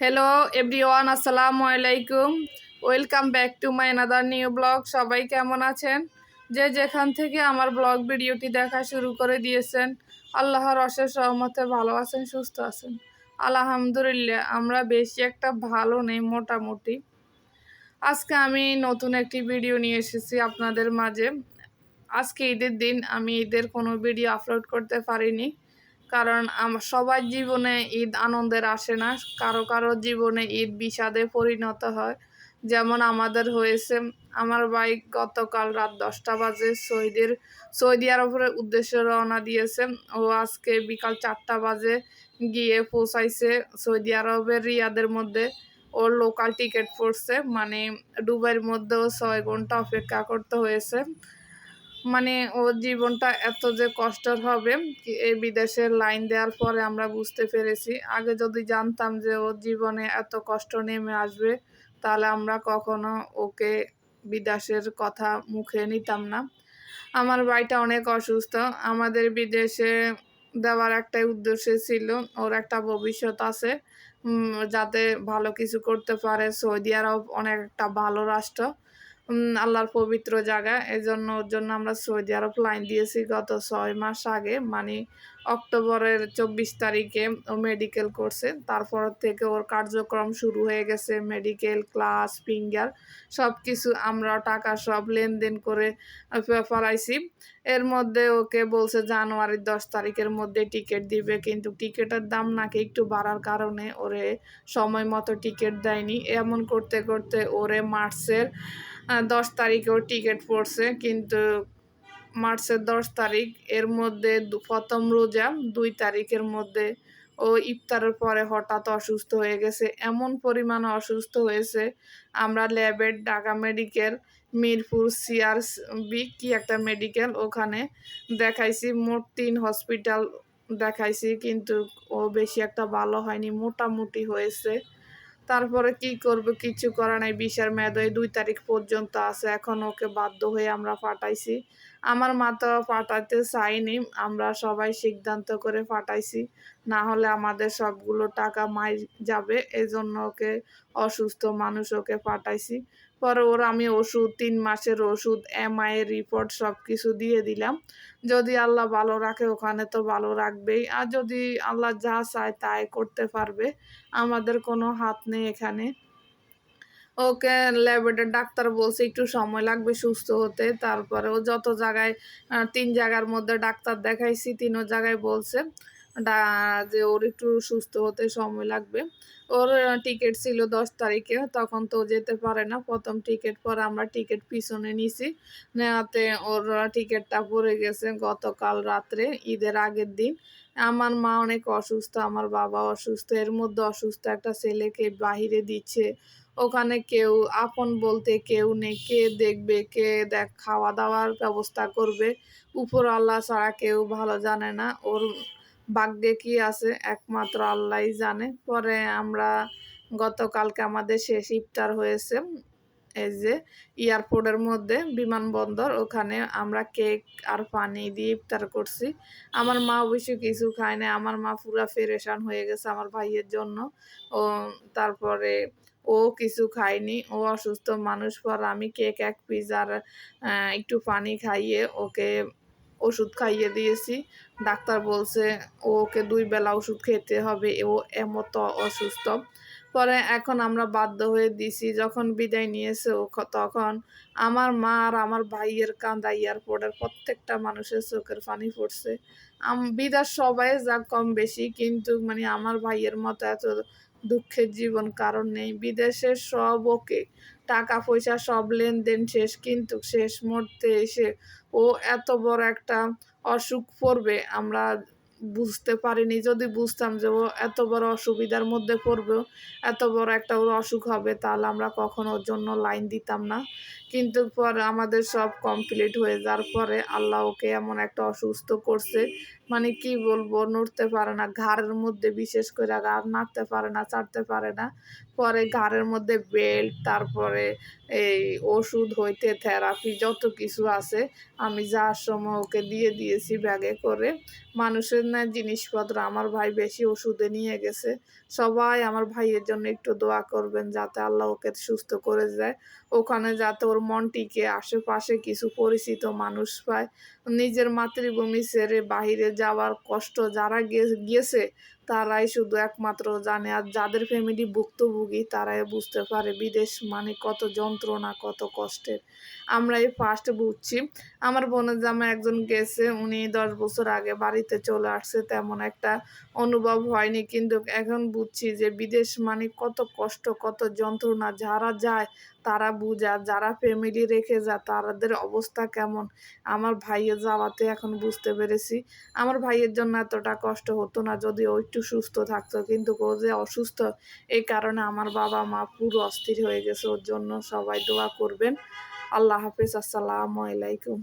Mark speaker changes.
Speaker 1: Hello everyone আসসালামু আলাইকুম welcome back to my another new blog সবাই কেমন আছেন? যে যেখান থেকে আমার ব্লগ ভিডিওটি দেখা শুরু করে দিয়েছেন, আল্লাহর অশেষ রহমতে ভালো আছেন, সুস্থ আছেন। আলহামদুলিল্লাহ, আমরা বেশি একটা ভালো নেই, মোটামুটি। আজকে আমি নতুন একটি ভিডিও নিয়ে এসেছি আপনাদের মাঝে। আজকে ঈদের দিন, আমি ঈদের কোনো ভিডিও আপলোড করতে পারিনি। কারণ সবার জীবনে ঈদ আনন্দের আসে না। কারও কারও জীবনে ঈদ বিষাদে পরিণত হয়। যেমন আমাদের হয়েছে, আমার বাইক গতকাল রাত দশটা বাজে সৌদির, সৌদি আরবের উদ্দেশ্যে রওনা দিয়েছে। ও আজকে বিকাল চারটা বাজে গিয়ে পৌঁছাইছে সৌদি আরবের রিয়াদের মধ্যে। ওর লোকাল টিকিট পড়ছে মানে দুবাইয়ের মধ্যেও ছয় ঘণ্টা অপেক্ষা করতে হয়েছে। মানে ওর জীবনটা এত যে কষ্টের হবে এই বিদেশের লাইন দেওয়ার পরে আমরা বুঝতে পেরেছি। আগে যদি জানতাম যে ওর জীবনে এত কষ্ট নেমে আসবে, তাহলে আমরা কখনো ওকে বিদেশের কথা মুখে নিতাম না। আমার ভাইটা অনেক অসুস্থ। আমাদের বিদেশে দেওয়ার একটাই উদ্দেশ্য ছিল, ওর একটা ভবিষ্যৎ আছে যাতে ভালো কিছু করতে পারে। সৌদি আরব অনেক একটা ভালো রাষ্ট্র। আল্লাহর পবিত্র জায়গা। এই জন্য ওর জন্য আমরা সৌদি আরব লাইন দিয়েছি গত ছয় মাস আগে। মানে অক্টোবরের চব্বিশ তারিখে ও মেডিকেল করছে। তারপর থেকে ওর কার্যক্রম শুরু হয়ে গেছে। মেডিকেল ক্লাস ফিঙ্গার সব কিছু আমরা টাকা সব লেনদেন করে ফেলাইছি। এর মধ্যে ওকে বলছে জানুয়ারির দশ তারিখের মধ্যে টিকিট দিবে। কিন্তু টিকিটের দাম নাকি একটু বাড়ার কারণে ওরে সময় মতো টিকিট দেয়নি। এমন করতে করতে ওরে মার্চের দশ তারিখেও টিকিট পড়ছে, কিন্তু মার্চের দশ তারিখ, এর মধ্যে প্রথম রোজা, দুই তারিখের মধ্যে ও ইফতারের পরে হঠাৎ অসুস্থ হয়ে গেছে। এমন পরিমাণ অসুস্থ হয়েছে, আমরা ল্যাবের ঢাকা মেডিকেল, মিরপুর সিআরস বি কি একটা মেডিকেল, ওখানে দেখাইছি। মোট তিন হসপিটাল দেখাইছি, কিন্তু ও বেশি একটা ভালো হয়নি, মোটামুটি হয়েছে। তারপরে কি করবে? কিছু করা নাই। বিশার মেয়াদ ওই দুই তারিখ পর্যন্ত আছে। এখন ওকে বাধ্য হয়ে আমরা ফাটাইছি আমার মা তো পাঠাতে চাইনি। আমরা সবাই সিদ্ধান্ত করে ফাটাইছি না হলে আমাদের সবগুলো টাকা মাই যাবে। এই জন্য ওকে অসুস্থ মানুষ ওকে পাঠাইছি। পরে ওর আমি ওষুধ, তিন মাসের ওষুধ এমআই এর রিপোর্ট সব কিছু দিয়ে দিলাম। যদি আল্লাহ ভালো রাখে, ওখানে তো ভালো রাখবেই। আর যদি আল্লাহ যা চায়, তাই করতে পারবে। আমাদের কোনো হাত নেই এখানে। ওকে ল্যাবরেটরি ডাক্তার বলছে, একটু সময় লাগবে সুস্থ হতে। তারপরে ও যত জায়গায় তিন জায়গার মধ্যে ডাক্তার দেখাইছি, তিনও জায়গায় বলছে। যে ওর একটু সুস্থ হতে সময় লাগবে। ওর টিকিট ছিল দশ তারিখে, তখন তো যেতে পারে না। প্রথম টিকিট পরে আমরা টিকিট পিছনে নিছি। নেওয়াতে ওর টিকিটটা পড়ে গেছে গতকাল রাত্রে, ঈদের আগের দিন। আমার মা অনেক অসুস্থ, আমার বাবা অসুস্থ, এর মধ্যে অসুস্থ একটা ছেলেকে বাহিরে দিচ্ছে। ওখানে কেউ, আপন বলতে কেউ নেই, কে দেখবে, কে দেখ খাওয়া দাওয়ার ব্যবস্থা করবে। উপর আল্লাহ ছাড়া কেউ ভালো জানে না। ওর ভাগ্যে কি আছে? একমাত্র আল্লাহই জানে। পরে আমরা গতকালকে আমাদের শেষ ইফতার হয়েছে। এই যে এয়ারপোর্টের মধ্যে বিমানবন্দর, ওখানে আমরা কেক আর পানি দিয়ে ইফতার করছি। আমার মা অবশ্য কিছু খায় না আমার মা পুরা ফেরেশান হয়ে গেছে আমার ভাইয়ের জন্য। ও তারপরে ও কিছু খায়নি। ও অসুস্থ মানুষ। পর আমি কেক এক পিস আর একটু পানি খাইয়ে ওকে ওষুধ খাইয়ে দিয়েছি। ডাক্তার বলছে, ওকে দুই বেলা ওষুধ খেতে হবে, ও এমতো অসুস্থ। পরে এখন আমরা বাধ্য হয়ে দিছি, যখন বিদায় নিয়েছে ও তখন আমার মা আর আমার ভাইয়ের কান্দা এয়ারপোর্টের প্রত্যেকটা মানুষের চোখের পানি পড়ছে। বিদার সবাই যা কম বেশি, কিন্তু মানে আমার ভাইয়ের মতো এত দুঃখের জীবন কারণ নেই। বিদেশের সব ওকে টাকা পয়সা সব লেনদেন শেষ, কিন্তু শেষ মুহূর্তে এসে ও এত বড় একটা অসুখ পড়বে। আমরা বুঝতে পারিনি। যদি বুঝতাম যে ও এত বড় অসুবিধার মধ্যে পড়বে এত বড় একটা ওর অসুখ হবে, তাহলে আমরা কখনো ওর জন্য লাইন দিতাম না। কিন্তু পর আমাদের সব কমপ্লিট হয়ে যাওয়ার পরে আল্লাহ ওকে এমন একটা অসুস্থ করছে মানে কি বলব, নড়তে পারে না। ঘাড়ের মধ্যে বিশেষ করে ঘাড় নাড়তে পারে না চাটতে পারে না। পরে ঘাড়ের মধ্যে বেল্ট তারপরে এই ওষুধ হইতে থেরাপি যত কিছু আছে, আমি যাওয়ার সময় ওকে দিয়ে দিয়েছি ব্যাগে করে, মানুষের প্রয়োজনীয় জিনিসপত্র আমার ভাই বেশি ওষুধে নিয়ে গেছে। সবাই আমার ভাইয়ের জন্য একটু দোয়া করবেন যাতে আল্লাহ ওকে সুস্থ করে যায় ওখানে যাতে ওর মনটিকে আশেপাশে কিছু পরিচিত মানুষ পায়। নিজের মাতৃভূমি ছেড়ে বাহিরে যাওয়ার কষ্ট যারা গিয়েছে তারাই শুধু একমাত্র জানে আর যাদের ফ্যামিলি ভুক্তভোগী তারাই বুঝতে পারে বিদেশ মানে কত যন্ত্রণা, কত কষ্টের। আমরা এই ফার্স্ট বুঝছি। আমার বোনের জামা একজন গেছে, উনি দশ বছর আগে বাড়িতে চলে আসছে, তেমন একটা অনুভব হয়নি। কিন্তু এখন বুঝছি যে বিদেশ মানে কত কষ্ট, কত যন্ত্রণা, যারা যায় তারা বুঝা, যারা ফ্যামিলি রেখে যা তাদের অবস্থা কেমন? আমার ভাইয়ের যাওয়াতে এখন বুঝতে পেরেছি। আমার ভাইয়ের জন্য এতটা কষ্ট হতো না যদি ও একটু সুস্থ থাকতো, কিন্তু ও যে অসুস্থ, এই কারণে আমার বাবা মা পুরো অস্থির হয়ে গেছে। ওর জন্য সবাই দোয়া করবেন। আল্লাহ হাফিজ, আসসালামু আলাইকুম।